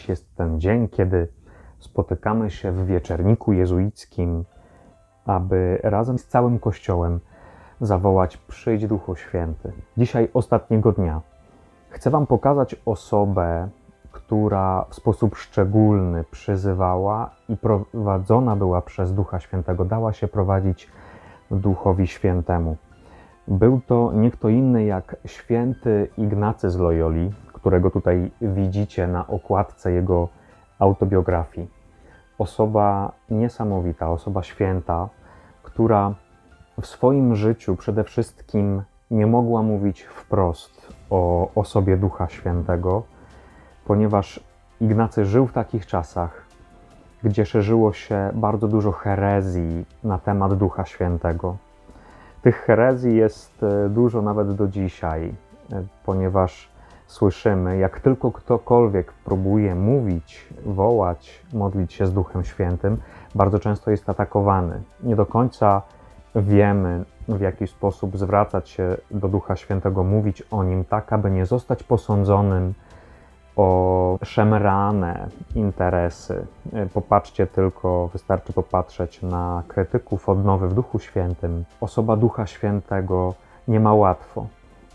Dziś jest ten dzień, kiedy spotykamy się w wieczerniku jezuickim, aby razem z całym Kościołem zawołać: Przyjdź Duchu Święty. Dzisiaj, ostatniego dnia, chcę Wam pokazać osobę, która w sposób szczególny przyzywała i prowadzona była przez Ducha Świętego, dała się prowadzić Duchowi Świętemu. Był to nie kto inny jak święty Ignacy z Loyoli, którego tutaj widzicie na okładce jego autobiografii. Osoba niesamowita, osoba święta, która w swoim życiu przede wszystkim nie mogła mówić wprost o osobie Ducha Świętego, ponieważ Ignacy żył w takich czasach, gdzie szerzyło się bardzo dużo herezji na temat Ducha Świętego. Tych herezji jest e, dużo nawet do dzisiaj, e, ponieważ słyszymy, jak tylko ktokolwiek próbuje mówić, wołać, modlić się z Duchem Świętym, bardzo często jest atakowany. Nie do końca wiemy, w jaki sposób zwracać się do Ducha Świętego, mówić o nim tak, aby nie zostać posądzonym o szemrane interesy. Popatrzcie tylko, wystarczy popatrzeć na krytyków odnowy w Duchu Świętym. Osoba Ducha Świętego nie ma łatwo.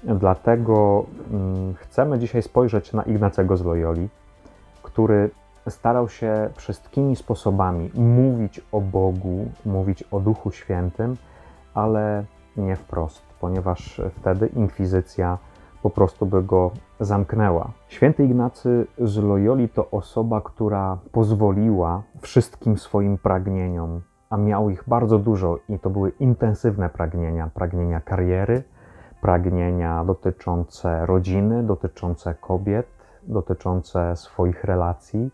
Dlatego mm, chcemy dzisiaj spojrzeć na Ignacego z Loyoli, który starał się wszystkimi sposobami mówić o Bogu, mówić o Duchu Świętym, ale nie wprost, ponieważ wtedy inkwizycja po prostu by go zamknęła. Święty Ignacy z Loyoli to osoba, która pozwoliła wszystkim swoim pragnieniom, a miał ich bardzo dużo i to były intensywne pragnienia, pragnienia kariery, pragnienia dotyczące rodziny, dotyczące kobiet, dotyczące swoich relacji.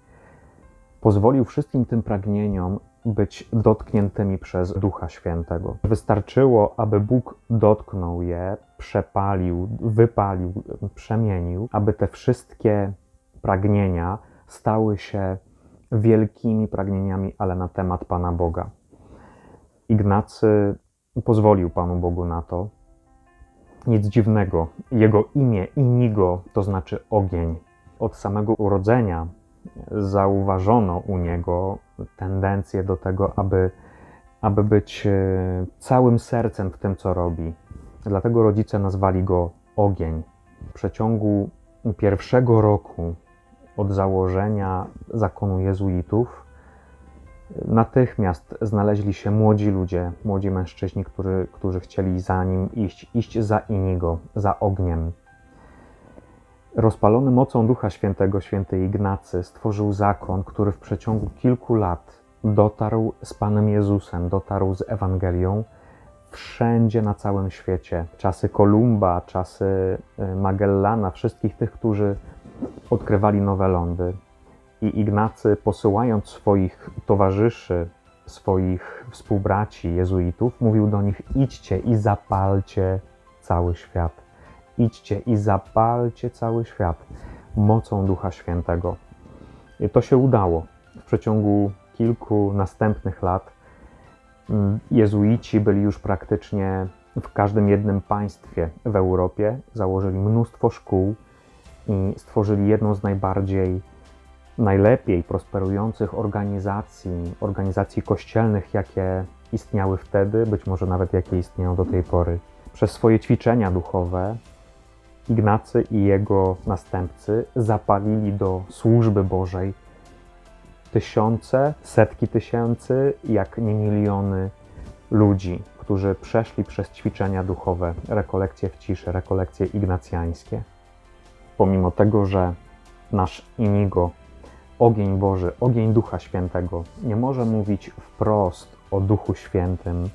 Pozwolił wszystkim tym pragnieniom być dotkniętymi przez Ducha Świętego. Wystarczyło, aby Bóg dotknął je, przepalił, wypalił, przemienił, aby te wszystkie pragnienia stały się wielkimi pragnieniami, ale na temat Pana Boga. Ignacy pozwolił Panu Bogu na to. Nic dziwnego, jego imię Inigo to znaczy ogień. Od samego urodzenia zauważono u niego tendencję do tego, aby, aby być e, całym sercem w tym, co robi. Dlatego rodzice nazwali go ogień. W przeciągu pierwszego roku od założenia zakonu jezuitów natychmiast znaleźli się młodzi ludzie, młodzi mężczyźni, którzy, którzy chcieli za nim iść, iść za Inigo, za ogniem. Rozpalony mocą Ducha Świętego, święty Ignacy stworzył zakon, który w przeciągu kilku lat dotarł z Panem Jezusem, dotarł z Ewangelią wszędzie na całym świecie. Czasy Kolumba, czasy y, Magellana, wszystkich tych, którzy odkrywali nowe lądy. I Ignacy, posyłając swoich towarzyszy, swoich współbraci jezuitów, mówił do nich: idźcie i zapalcie cały świat idźcie i zapalcie cały świat mocą Ducha Świętego. I to się udało. W przeciągu kilku następnych lat mm, jezuici byli już praktycznie w każdym jednym państwie w Europie, założyli mnóstwo szkół i stworzyli jedną z najbardziej, najlepiej prosperujących organizacji, organizacji kościelnych, jakie istniały wtedy, być może nawet jakie istnieją do tej pory. Przez swoje ćwiczenia duchowe Ignacy i jego następcy zapalili do służby Bożej tysiące, setki tysięcy, jak nie miliony ludzi, którzy przeszli przez ćwiczenia duchowe, rekolekcje w ciszy, rekolekcje ignacjańskie. Pomimo tego, że nasz Inigo, ogień Boży, ogień Ducha Świętego, nie może mówić wprost o Duchu Świętym,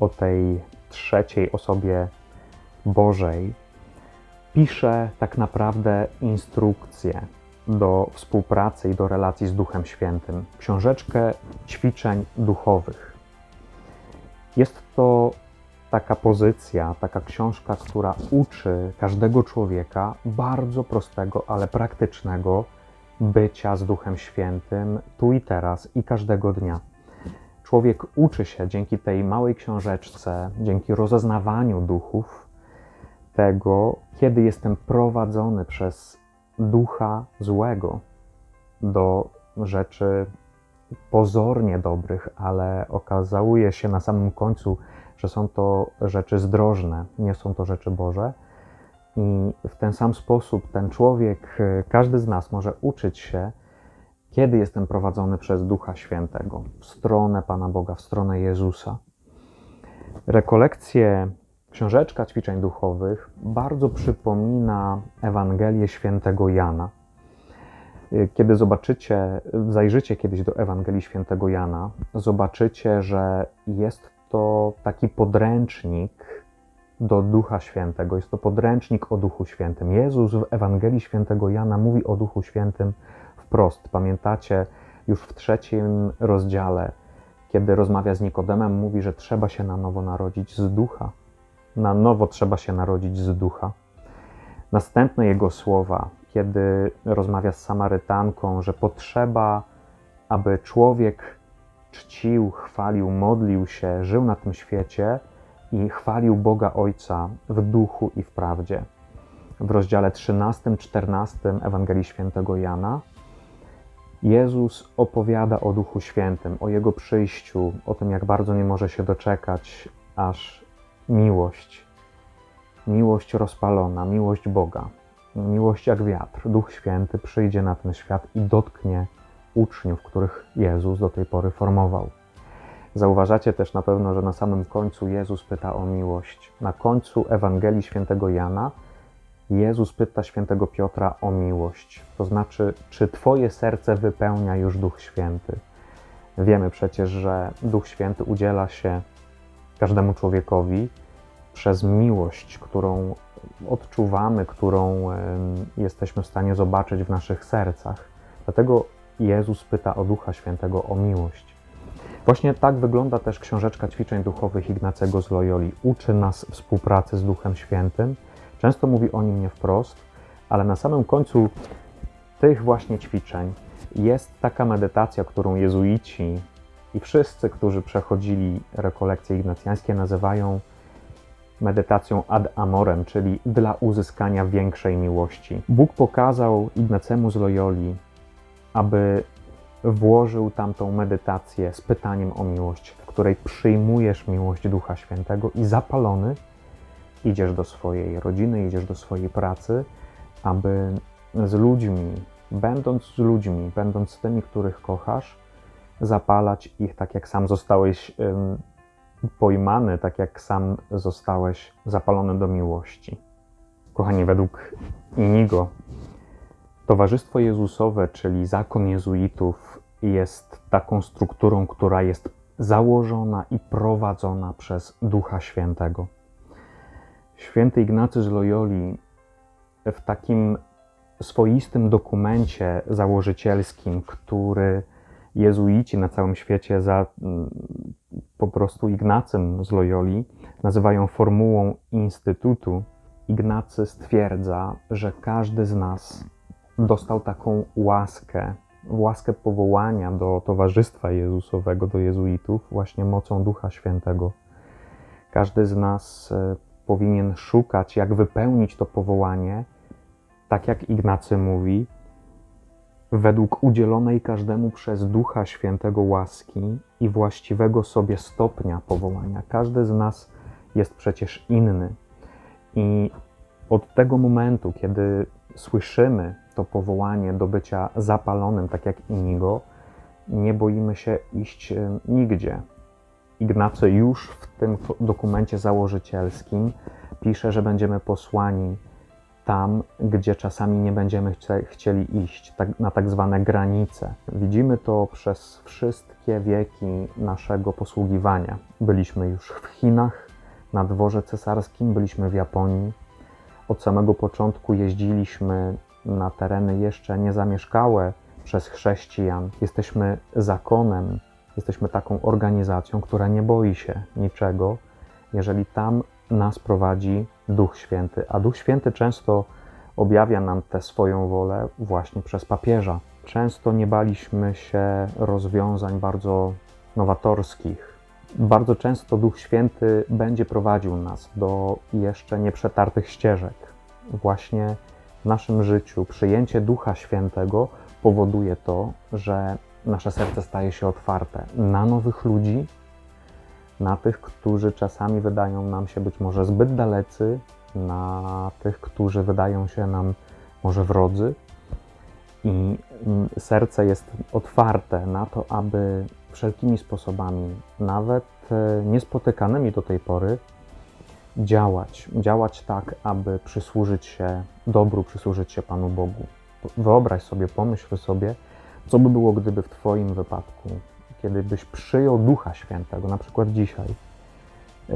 o tej trzeciej osobie Bożej, pisze tak naprawdę instrukcję do współpracy i do relacji z Duchem Świętym, książeczkę ćwiczeń duchowych. Jest to taka pozycja, taka książka, która uczy każdego człowieka bardzo prostego, ale praktycznego bycia z Duchem Świętym tu i teraz i każdego dnia. Człowiek uczy się dzięki tej małej książeczce, dzięki rozeznawaniu duchów, tego, kiedy jestem prowadzony przez ducha złego. do rzeczy pozornie dobrych, ale okazuje się na samym końcu, że są to rzeczy zdrożne, nie są to rzeczy Boże. I w ten sam sposób ten człowiek, każdy z nas może uczyć się, kiedy jestem prowadzony przez Ducha Świętego w stronę Pana Boga, w stronę Jezusa. Rekolekcje, książeczka ćwiczeń duchowych bardzo przypomina Ewangelię Świętego Jana. Kiedy zobaczycie, zajrzycie kiedyś do Ewangelii Świętego Jana, zobaczycie, że jest to taki podręcznik do Ducha Świętego. Jest to podręcznik o Duchu Świętym. Jezus w Ewangelii Świętego Jana mówi o Duchu Świętym wprost. Pamiętacie już w trzecim rozdziale, kiedy rozmawia z Nikodemem, mówi, że trzeba się na nowo narodzić z ducha. Na nowo trzeba się narodzić z ducha. Następne jego słowa, kiedy rozmawia z Samarytanką, że potrzeba, aby człowiek czcił, chwalił, modlił się, żył na tym świecie i chwalił Boga Ojca w duchu i w prawdzie. W rozdziale 13-14 Ewangelii Świętego Jana Jezus opowiada o Duchu Świętym, o Jego przyjściu, o tym, jak bardzo nie może się doczekać, aż miłość, miłość rozpalona, miłość Boga, miłość jak wiatr, Duch Święty przyjdzie na ten świat i dotknie uczniów, których Jezus do tej pory formował. Zauważacie też na pewno, że na samym końcu Jezus pyta o miłość. Na końcu Ewangelii Świętego Jana Jezus pyta świętego Piotra o miłość. To znaczy, czy Twoje serce wypełnia już Duch Święty? Wiemy przecież, że Duch Święty udziela się każdemu człowiekowi przez miłość, którą odczuwamy, którą jesteśmy w stanie zobaczyć w naszych sercach. Dlatego Jezus pyta o Ducha Świętego, o miłość. Właśnie tak wygląda też książeczka ćwiczeń duchowych Ignacego z Loyoli. Uczy nas współpracy z Duchem Świętym Często mówi o nim nie wprost, ale na samym końcu tych właśnie ćwiczeń jest taka medytacja, którą jezuici i wszyscy, którzy przechodzili rekolekcje ignacjańskie, nazywają medytacją ad amorem, czyli dla uzyskania większej miłości. Bóg pokazał Ignacemu z Loyoli, aby włożył tamtą medytację z pytaniem o miłość, w której przyjmujesz miłość Ducha Świętego i zapalony idziesz do swojej rodziny, idziesz do swojej pracy, aby z ludźmi, będąc z ludźmi, będąc z tymi, których kochasz, zapalać ich tak, jak sam zostałeś pojmany, tak jak sam zostałeś zapalony do miłości. Kochani, według Inigo, Towarzystwo Jezusowe, czyli zakon jezuitów, jest taką strukturą, która jest założona i prowadzona przez Ducha Świętego. Święty Ignacy z Loyoli w takim swoistym dokumencie założycielskim, który jezuici na całym świecie za mm, po prostu Ignacym z Loyoli nazywają formułą instytutu, Ignacy stwierdza, że każdy z nas dostał taką łaskę, łaskę powołania do Towarzystwa Jezusowego, do jezuitów, właśnie mocą Ducha Świętego. Każdy z nas e, powinien szukać, jak wypełnić to powołanie, tak jak Ignacy mówi, według udzielonej każdemu przez Ducha Świętego łaski i właściwego sobie stopnia powołania. Każdy z nas jest przecież inny. I od tego momentu, kiedy słyszymy to powołanie do bycia zapalonym, tak jak Inigo, nie boimy się iść e, nigdzie, Ignacy już w tym dokumencie założycielskim pisze, że będziemy posłani tam, gdzie czasami nie będziemy chcieli iść, tak, na tak zwane granice. Widzimy to przez wszystkie wieki naszego posługiwania. Byliśmy już w Chinach, na dworze cesarskim, byliśmy w Japonii. Od samego początku jeździliśmy na tereny jeszcze niezamieszkałe przez chrześcijan. Jesteśmy zakonem, Jesteśmy taką organizacją, która nie boi się niczego, jeżeli tam nas prowadzi Duch Święty. A Duch Święty często objawia nam tę swoją wolę właśnie przez papieża. Często nie baliśmy się rozwiązań bardzo nowatorskich. Bardzo często Duch Święty będzie prowadził nas do jeszcze nieprzetartych ścieżek. Właśnie w naszym życiu przyjęcie Ducha Świętego powoduje to, że nasze serce staje się otwarte na nowych ludzi, na tych, którzy czasami wydają nam się być może zbyt dalecy, na tych, którzy wydają się nam może wrodzy. I mm, serce jest otwarte na to, aby wszelkimi sposobami, nawet e, niespotykanymi do tej pory, działać. Działać tak, aby przysłużyć się dobru, przysłużyć się Panu Bogu. Wyobraź sobie, pomyśl sobie, co by było, gdyby w Twoim wypadku, kiedy byś przyjął Ducha Świętego, na przykład dzisiaj,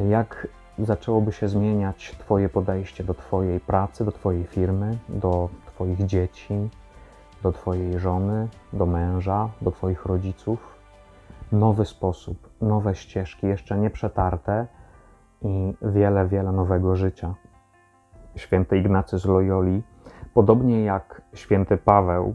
jak zaczęłoby się zmieniać Twoje podejście do Twojej pracy, do Twojej firmy, do Twoich dzieci, do Twojej żony, do męża, do Twoich rodziców. Nowy sposób, nowe ścieżki, jeszcze nie przetarte i wiele, wiele nowego życia. Święty Ignacy z Loyoli, podobnie jak święty Paweł,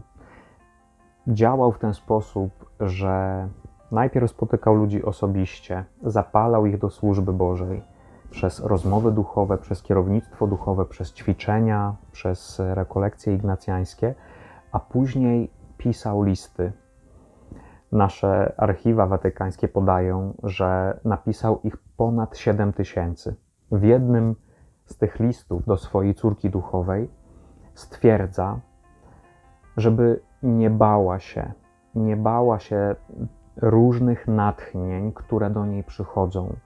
działał w ten sposób, że najpierw spotykał ludzi osobiście, zapalał ich do służby Bożej przez rozmowy duchowe, przez kierownictwo duchowe, przez ćwiczenia, przez rekolekcje ignacjańskie, a później pisał listy. Nasze archiwa watykańskie podają, że napisał ich ponad 7 tysięcy. W jednym z tych listów do swojej córki duchowej stwierdza, żeby nie bała się, nie bała się różnych natchnień, które do niej przychodzą.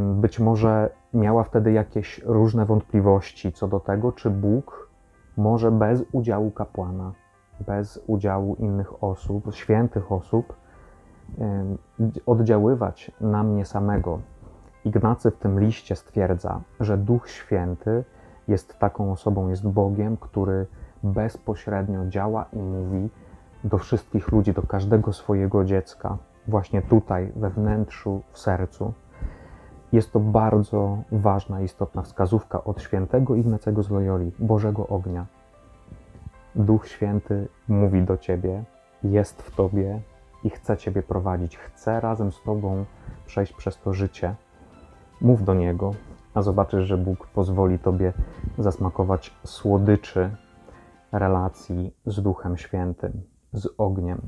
Być może miała wtedy jakieś różne wątpliwości co do tego, czy Bóg może bez udziału kapłana, bez udziału innych osób, świętych osób, oddziaływać na mnie samego. Ignacy w tym liście stwierdza, że Duch Święty jest taką osobą, jest Bogiem, który bezpośrednio działa i mówi do wszystkich ludzi, do każdego swojego dziecka, właśnie tutaj, we wnętrzu, w sercu. Jest to bardzo ważna, istotna wskazówka od świętego Ignacego z Loyoli, Bożego Ognia. Duch Święty mówi do Ciebie, jest w Tobie i chce Ciebie prowadzić, chce razem z Tobą przejść przez to życie. Mów do Niego, a zobaczysz, że Bóg pozwoli Tobie zasmakować słodyczy relacji z Duchem Świętym, z ogniem.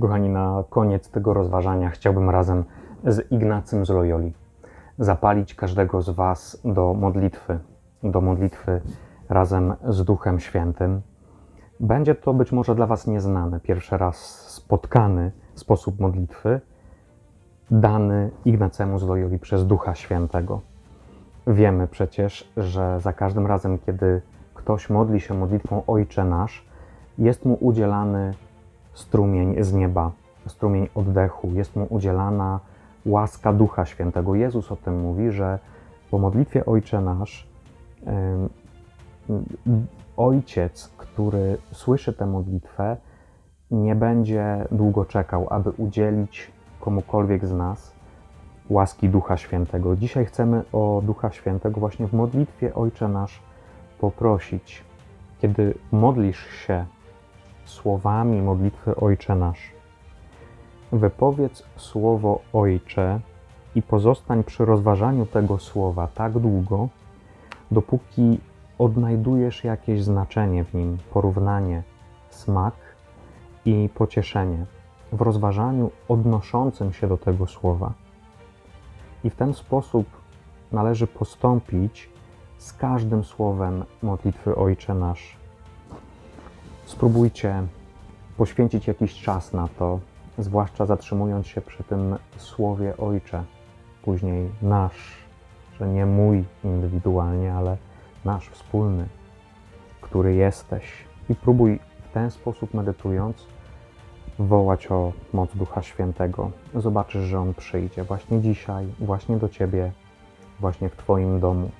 Kochani, na koniec tego rozważania chciałbym razem z Ignacym z Loyoli zapalić każdego z Was do modlitwy, do modlitwy razem z Duchem Świętym. Będzie to być może dla Was nieznany, pierwszy raz spotkany sposób modlitwy, dany Ignacemu z Loyoli przez Ducha Świętego. Wiemy przecież, że za każdym razem, kiedy ktoś modli się modlitwą Ojcze Nasz, jest mu udzielany strumień z nieba, strumień oddechu, jest mu udzielana łaska Ducha Świętego. Jezus o tym mówi, że po modlitwie Ojcze Nasz Ojciec, który słyszy tę modlitwę, nie będzie długo czekał, aby udzielić komukolwiek z nas łaski Ducha Świętego. Dzisiaj chcemy o Ducha Świętego właśnie w modlitwie Ojcze Nasz poprosić. Kiedy modlisz się słowami modlitwy Ojcze Nasz, wypowiedz słowo Ojcze i pozostań przy rozważaniu tego słowa tak długo, dopóki odnajdujesz jakieś znaczenie w nim, porównanie, smak i pocieszenie w rozważaniu odnoszącym się do tego słowa. I w ten sposób należy postąpić z każdym słowem modlitwy Ojcze Nasz. Spróbujcie poświęcić jakiś czas na to, zwłaszcza zatrzymując się przy tym słowie Ojcze, później nasz, że nie mój indywidualnie, ale nasz wspólny, który jesteś. I próbuj w ten sposób medytując wołać o moc Ducha Świętego. Zobaczysz, że On przyjdzie właśnie dzisiaj, właśnie do Ciebie, właśnie w Twoim domu.